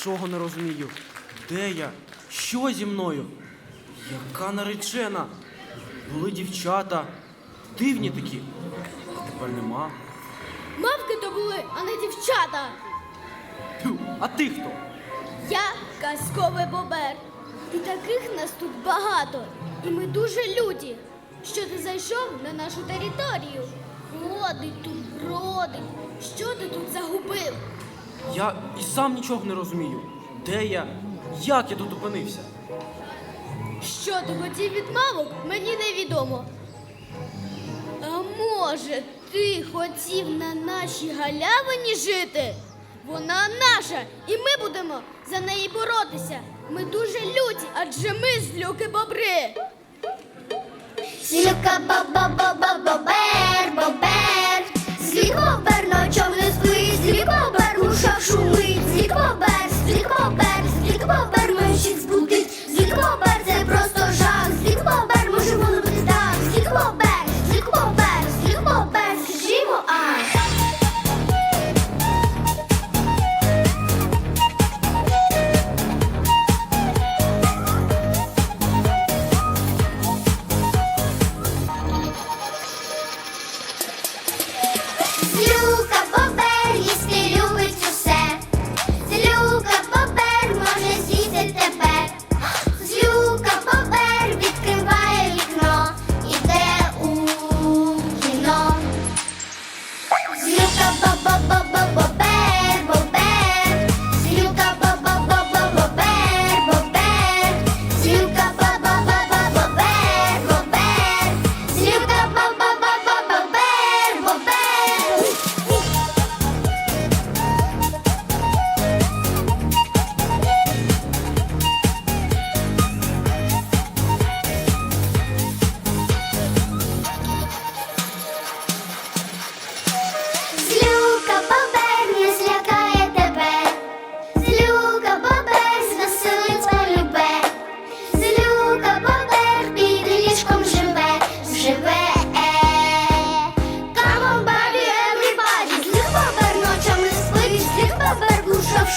нічого не розумію. Де я? Що зі мною? Яка наречена? Були дівчата. Дивні такі. А тепер нема. Мавки то були, а не дівчата. Тю, а ти хто? Я казковий бобер. І таких нас тут багато. І ми дуже люді. Що ти зайшов на нашу територію? Ходить тут, бродить. Що ти тут загубив? Я і сам нічого не розумію. Де я? Як я тут опинився? Що ти хотів від мавок, мені невідомо. А може, ти хотів на нашій галявині жити? Вона наша, і ми будемо за неї боротися. Ми дуже люті, адже ми злюки бобри. Злюка баба баба бобер, бобер, злік бобер, злік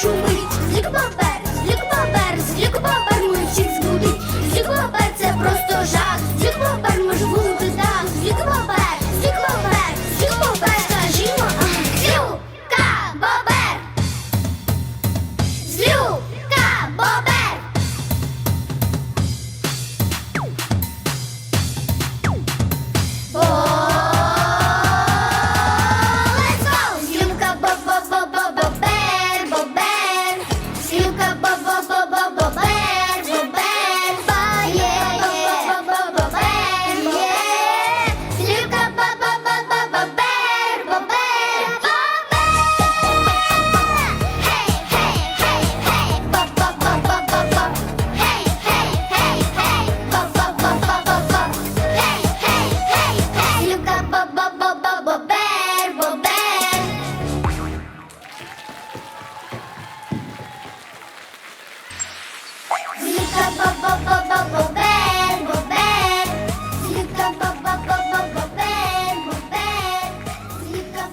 шумить, злюк бобер, злік бобер, злік бобер збудить, злік бобер це просто жах, злік бобер може бути так, злік бобер, злік бобер, злік скажімо, злюка бобер, злюка бобер. Злюка бо-бо-бо-бо-бобер,